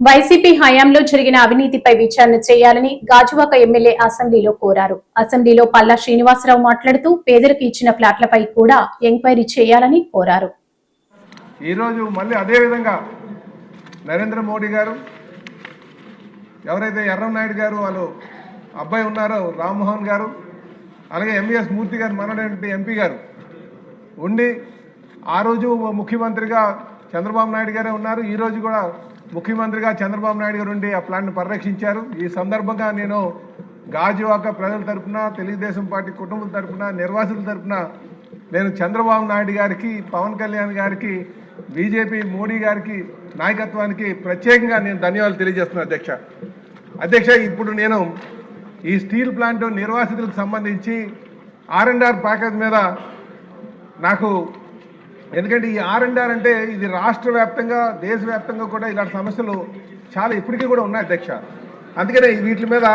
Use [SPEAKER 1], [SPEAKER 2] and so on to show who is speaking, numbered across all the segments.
[SPEAKER 1] YCP హయాంలో జరిగిన అవినీతిపై విచారణ చేయాలని గాజువాక ఎమ్మెల్యే అసెంబ్లీలో కోరారు. అసెంబ్లీలో పల్లా శ్రీనివాసరావు మాట్లాడుతూ పేదలకు ఇచ్చిన ఫ్లాట్లపై కూడా ఎంక్వైరీ చేయాలని కోరారు.
[SPEAKER 2] ఈరోజు మళ్ళీ అదే విధంగా నరేంద్ర మోడీ గారు ఎవరైతే ఎర్రంనాయుడు గారు వాళ్ళు అబ్బాయి ఉన్నారో రామ్మోహన్ గారు అలాగే ఎంవిఎస్ మూర్తి గారు మనటువంటి ఎంపీ గారు ఉండి ఆ రోజు ముఖ్యమంత్రిగా చంద్రబాబు నాయుడు గారే ఉన్నారు. ఈరోజు కూడా ముఖ్యమంత్రిగా చంద్రబాబు నాయుడు గారు ఉండి ఆ ప్లాన్ను పరిరక్షించారు. ఈ సందర్భంగా నేను గాజువాక ప్రజల తరపున తెలుగుదేశం పార్టీ కుటుంబం తరఫున నిర్వాసితుల తరఫున నేను చంద్రబాబు నాయుడు గారికి పవన్ కళ్యాణ్ గారికి బీజేపీ మోడీ గారికి నాయకత్వానికి ప్రత్యేకంగా నేను ధన్యవాదాలు తెలియజేస్తున్నాను అధ్యక్ష. అధ్యక్ష ఇప్పుడు నేను ఈ స్టీల్ ప్లాంట్ నిర్వాసితులకు సంబంధించి ఆర్ అండ్ ఆర్ ప్యాకేజ్ మీద నాకు ఎందుకంటే ఈ ఆర్ అండ్ ఆర్ అంటే ఇది రాష్ట్ర వ్యాప్తంగా దేశవ్యాప్తంగా కూడా ఇలాంటి సమస్యలు చాలా ఇప్పటికీ కూడా ఉన్నాయి అధ్యక్ష. అందుకనే వీటి మీద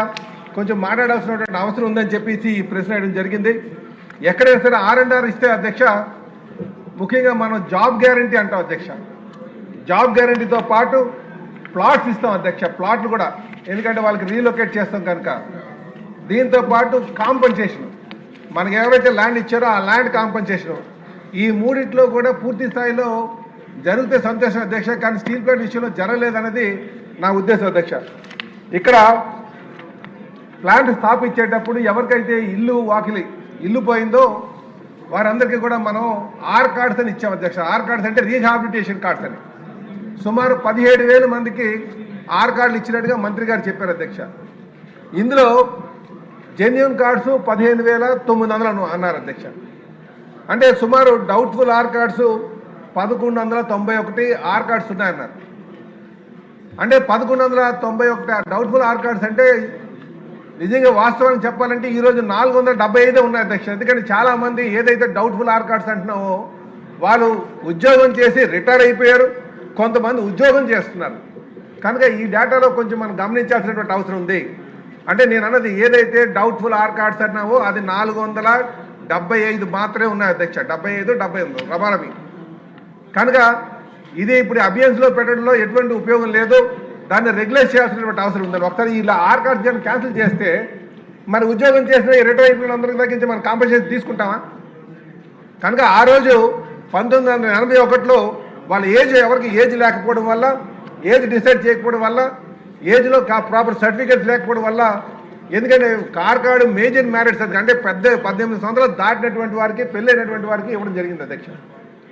[SPEAKER 2] కొంచెం మాట్లాడాల్సినటువంటి అవసరం ఉందని చెప్పేసి ఈ ప్రశ్న వేయడం జరిగింది. ఎక్కడైనా సరే ఆర్ అండ్ ఆర్ ఇస్తే అధ్యక్ష ముఖ్యంగా మనం జాబ్ గ్యారంటీ అంటాం అధ్యక్ష. జాబ్ గ్యారంటీతో పాటు ప్లాట్స్ ఇస్తాం అధ్యక్ష ప్లాట్లు కూడా. ఎందుకంటే వాళ్ళకి రీలొకేట్ చేస్తాం కనుక. దీంతో పాటు కాంపన్సేషన్ మనకి ఎవరైతే ల్యాండ్ ఇచ్చారో ఆ ల్యాండ్ కాంపన్సేషన్ ఈ మూడిట్లో కూడా పూర్తి స్థాయిలో జరిగితే సంతోషం. అధ్యక్ష కానీ స్టీల్ ప్లాంట్ విషయంలో జరగలేదన్నది నా ఉద్దేశం అధ్యక్ష. ఇక్కడ ప్లాంట్ స్థాపించేటప్పుడు ఎవరికైతే ఇల్లు వాకిలి ఇల్లు పోయిందో వారందరికీ కూడా మనం ఆర్ కార్డ్స్ అని ఇచ్చాం అధ్యక్ష. ఆర్ కార్డ్స్ అంటే రీహాబిలిటేషన్ కార్డ్స్ అని. సుమారు పదిహేడు వేల మందికి ఆర్ కార్డులు ఇచ్చినట్టుగా మంత్రి గారు చెప్పారు అధ్యక్ష. ఇందులో జెన్యున్ కార్డ్స్ పదిహేను వేల తొమ్మిది వందలు అన్నారు అధ్యక్ష. అంటే సుమారు డౌట్ఫుల్ ఆర్ కార్డ్స్ పదకొండు వందల తొంభై ఒకటి ఆర్ కార్డ్స్ ఉన్నాయన్నారు. అంటే పదకొండు వందల తొంభై ఒకటి డౌట్ఫుల్ ఆర్ కార్డ్స్ అంటే నిజంగా వాస్తవానికి చెప్పాలంటే ఈరోజు నాలుగు వందల డెబ్బై ఐదే ఉన్నాయి అధ్యక్ష. ఎందుకంటే చాలామంది ఏదైతే డౌట్ఫుల్ ఆర్ కార్డ్స్ అంటున్నావో వాళ్ళు ఉద్యోగం చేసి రిటైర్ అయిపోయారు. కొంతమంది ఉద్యోగం చేస్తున్నారు. కనుక ఈ డేటాలో కొంచెం మనం గమనించాల్సినటువంటి అవసరం ఉంది. అంటే నేను అన్నది ఏదైతే డౌట్ఫుల్ ఆర్ కార్డ్స్ అన్నావో అది నాలుగు వందల డెబ్బై ఐదు మాత్రమే ఉన్నాయి అధ్యక్ష. డెబ్బై ఐదు డెబ్బై ఎనిమిది. రమారమి కనుక ఇది ఇప్పుడు అభియన్స్లో పెట్టడంలో ఎటువంటి ఉపయోగం లేదు. దాన్ని రెగ్యులేట్ చేయాల్సినటువంటి అవసరం ఉందని ఒకసారి ఇలా ఆర్ క్యాన్సిల్ చేస్తే మరి ఉద్యోగం చేసిన రిటైర్ అయిపోయిన అందరికి తగ్గించి మనం కాంపెన్సేషన్ తీసుకుంటామా? కనుక ఆ రోజు పంతొమ్మిది వందల ఎనభై ఒకటిలో వాళ్ళ ఏజ్ ఎవరికి ఏజ్ లేకపోవడం వల్ల ఏజ్ డిసైడ్ చేయకపోవడం వల్ల ఏజ్లో ప్రాపర్ సర్టిఫికేట్స్ లేకపోవడం వల్ల ఎందుకంటే కార్ మేజర్ మ్యారేజ్ సర్టిఫికేట్ అంటే పెద్ద పద్దెనిమిది సంవత్సరాలు దాటినటువంటి వారికి పెళ్ళైనటువంటి వారికి ఇవ్వడం జరిగింది అధ్యక్ష.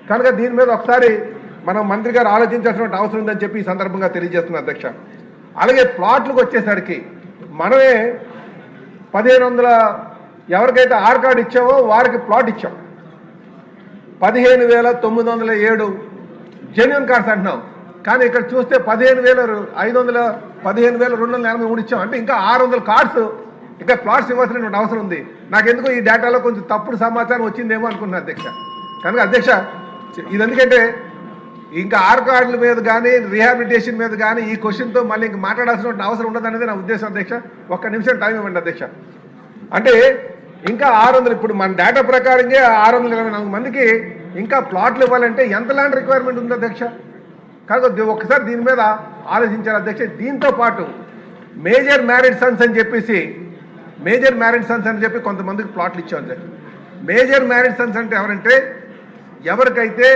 [SPEAKER 2] కనుక దీని మీద ఒకసారి మనం మంత్రి గారు ఆలోచించాల్సిన అవసరం ఉందని చెప్పి ఈ సందర్భంగా తెలియజేస్తున్నా అధ్యక్ష. అలాగే ప్లాట్లకు వచ్చేసరికి మనమే పదిహేను వందల ఎవరికైతే ఆర్ కార్డు ఇచ్చామో వారికి ప్లాట్ ఇచ్చాం. పదిహేను వేల తొమ్మిది వందల ఏడు జెన్యున్ కార్డ్స్ అంటున్నాం. కానీ ఇక్కడ చూస్తే పదిహేను వేల ఐదు వందల పదిహేను వేల రెండు వందల ఎనభై మూడు ఇచ్చాం. అంటే ఇంకా ఆరు వందల కార్డ్స్ ఇంకా ప్లాట్స్ ఇవ్వాల్సినటువంటి అవసరం ఉంది. నాకెందుకు ఈ డేటాలో కొంచెం తప్పుడు సమాచారం వచ్చిందేమో అనుకుంటున్నా అధ్యక్ష. కనుక అధ్యక్ష ఇది ఎందుకంటే ఇంకా ఆర్ కార్డుల మీద కానీ రీహాబిలిటేషన్ మీద కానీ ఈ క్వశ్చన్తో మళ్ళీ ఇంక మాట్లాడాల్సిన అవసరం ఉండదనేది నా ఉద్దేశం అధ్యక్ష. ఒక్క నిమిషం టైం ఇవ్వండి అధ్యక్ష. అంటే ఇంకా ఆరు వందలు ఇప్పుడు మన డేటా ప్రకారంగా ఆరు వందల ఇరవై నాలుగు మందికి ఇంకా ప్లాట్లు ఇవ్వాలంటే ఎంత ల్యాండ్ రిక్వైర్మెంట్ ఉంది అధ్యక్ష? కాకపోతే ఒక్కసారి దీని మీద ఆలోచించారు అధ్యక్ష. దీంతో పాటు మేజర్ మ్యారేజ్ సన్స్ అని చెప్పేసి మేజర్ మ్యారేజ్ సన్స్ అని చెప్పి కొంతమందికి ప్లాట్లు ఇచ్చాం అధ్యక్ష. మేజర్ మ్యారేజ్ సన్స్ అంటే ఎవరంటే ఎవరికైతే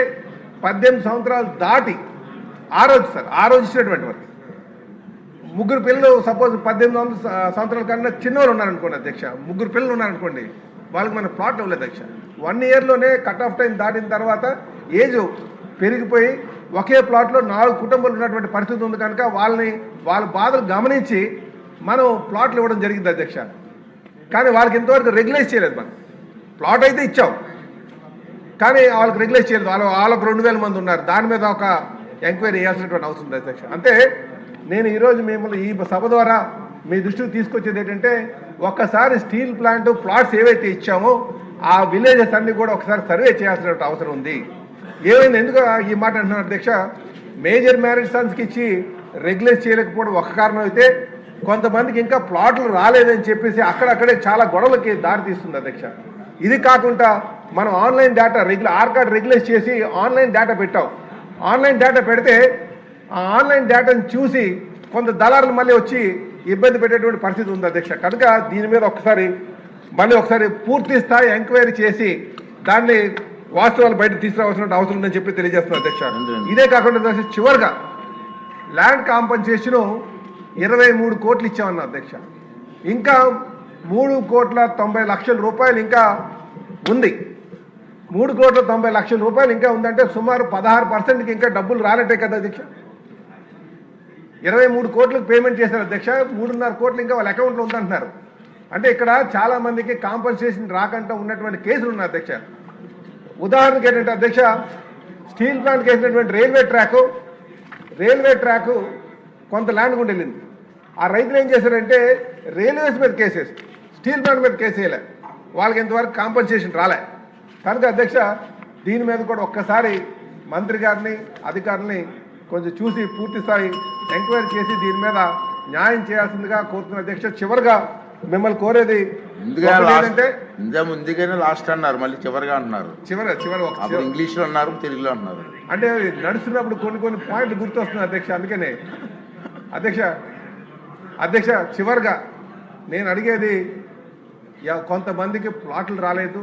[SPEAKER 2] పద్దెనిమిది సంవత్సరాలు దాటి ఆ రోజు సార్ ఆ రోజు ఇచ్చినటువంటి వారికి ముగ్గురు పిల్లలు సపోజ్ పద్దెనిమిది వందల సంవత్సరాల కన్నా చిన్నవాళ్ళు ఉన్నారనుకోండి అధ్యక్ష. ముగ్గురు పిల్లలు ఉన్నారనుకోండి వాళ్ళకి మన ప్లాట్ ఇవ్వలేదు అధ్యక్ష. వన్ ఇయర్లోనే కట్ ఆఫ్ టైం దాటిన తర్వాత ఏజ్ పెరిగిపోయి ఒకే ప్లాట్లో నాలుగు కుటుంబాలు ఉన్నటువంటి పరిస్థితి ఉంది కనుక వాళ్ళని వాళ్ళ బాధలు గమనించి మనం ప్లాట్లు ఇవ్వడం జరిగింది అధ్యక్ష. కానీ వాళ్ళకి ఇంతవరకు రెగ్యులైజ్ చేయలేదు మనం. ప్లాట్ అయితే ఇచ్చాం. కానీ వాళ్ళకి రెగ్యులైజ్ చేయలేదు. వాళ్ళ వాళ్ళకు రెండు వేల మంది ఉన్నారు. దాని మీద ఒక ఎంక్వైరీ చేయాల్సినటువంటి అవసరం ఉంది అధ్యక్ష. అంటే నేను ఈరోజు మిమ్మల్ని ఈ సభ ద్వారా మీ దృష్టికి తీసుకొచ్చేది ఏంటంటే ఒక్కసారి స్టీల్ ప్లాంట్ ప్లాట్స్ ఏవైతే ఇచ్చామో ఆ విలేజెస్ అన్ని కూడా ఒకసారి సర్వే చేయాల్సిన అవసరం ఉంది. ఏమైంది? ఎందుకు ఈ మాట అంటున్నారు అధ్యక్ష? మేజర్ మ్యారేజ్ సన్స్కి ఇచ్చి రెగ్యులేట్ చేయలేకపోవడం ఒక కారణం అయితే కొంతమందికి ఇంకా ప్లాట్లు రాలేదని చెప్పేసి అక్కడక్కడే చాలా గొడవలకి దారితీస్తుంది అధ్యక్ష. ఇది కాకుండా మనం online data regular R card regulate చేసి ఆన్లైన్ డేటా పెట్టాం. ఆన్లైన్ డేటా పెడితే ఆ ఆన్లైన్ డేటాను చూసి కొంత దళారులు మళ్ళీ వచ్చి ఇబ్బంది పెట్టేటువంటి పరిస్థితి ఉంది అధ్యక్ష. కనుక దీని మీద ఒకసారి మళ్ళీ ఒకసారి పూర్తి స్థాయి ఎంక్వైరీ చేసి దాన్ని వాస్తవాలు బయట తీసుకురావాల్సిన అవసరం ఉందని చెప్పి తెలియజేస్తున్నారు అధ్యక్ష. ఇదే కాకుండా అధ్యక్ష చివరిగా ల్యాండ్ కాంపన్సేషన్ ఇరవై మూడు కోట్లు ఇచ్చామన్నారు అధ్యక్ష. ఇంకా మూడు కోట్ల తొంభై లక్షల రూపాయలు ఇంకా ఉంది. మూడు కోట్ల తొంభై లక్షల రూపాయలు ఇంకా ఉందంటే సుమారు పదహారు పర్సెంట్కి ఇంకా డబ్బులు రానట్టే కదా అధ్యక్ష. ఇరవై మూడు కోట్లకు పేమెంట్ చేశారు అధ్యక్ష. మూడున్నర కోట్లు ఇంకా వాళ్ళ అకౌంట్లో ఉందంటున్నారు. అంటే ఇక్కడ చాలా మందికి కాంపన్సేషన్ రాకుండా ఉన్నటువంటి కేసులు ఉన్నాయి అధ్యక్ష. ఉదాహరణకి ఏంటంటే అధ్యక్ష స్టీల్ ప్లాంట్కి వేసినటువంటి రైల్వే ట్రాక్ రైల్వే ట్రాక్ కొంత ల్యాండ్ గుండి వెళ్ళింది. ఆ రైతులు ఏం చేశారంటే రైల్వేస్ మీద కేసేసి స్టీల్ ప్లాంట్ మీద కేసు వేయలే వాళ్ళకి ఇంతవరకు కాంపన్సేషన్ రాలే. కనుక అధ్యక్ష దీని మీద కూడా ఒక్కసారి మంత్రి గారిని అధికారులని కొంచెం చూసి పూర్తి స్థాయి ఎంక్వైరీ చేసి దీని మీద న్యాయం చేయాల్సిందిగా కోరుతున్న అధ్యక్ష చివరిగా మిమ్మల్ని కోరేది
[SPEAKER 3] ముందుగానే లాస్ట్ అన్నారు మళ్ళీ చివరిగా అంటున్నారు
[SPEAKER 2] చివరి చివరి
[SPEAKER 3] అప్పుడు ఇంగ్లీష్లో అన్నారు తెలుగులో అన్నారు.
[SPEAKER 2] అంటే నడుస్తున్నప్పుడు కొన్ని కొన్ని పాయింట్లు గుర్తొస్తున్నాయి అధ్యక్ష అందుకనే. అధ్యక్ష అధ్యక్ష చివరిగా నేను అడిగేది యా- కొంతమందికి ప్లాట్లు రాలేదు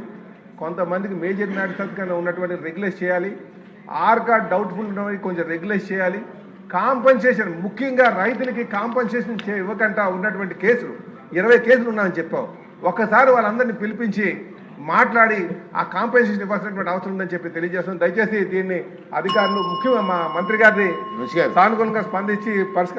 [SPEAKER 2] కొంతమందికి మేజర్ మ్యాటర్స్ కింద ఉన్నటువంటి రెగ్యులైజ్ చేయాలి ఆర్ కార్డ్ డౌట్ఫుల్ ఉన్నవి కొంచెం రెగ్యులైజ్ చేయాలి కాంపన్సేషన్ ముఖ్యంగా రైతులకి కాంపన్సేషన్ ఇవ్వకుండా ఉన్నటువంటి కేసులు ఇరవై కేసులు ఉన్నాయని చెప్పావు. ఒక్కసారి వాళ్ళందరినీ పిలిపించి మాట్లాడి ఆ కాంపెన్సేషన్ ఇవ్వాల్సినటువంటి అవసరం ఉందని చెప్పి తెలియజేస్తున్నాం. దయచేసి దీన్ని అధికారులు ముఖ్యంగా మా మంత్రి గారిని సానుకూలంగా స్పందించి పరిష్కరి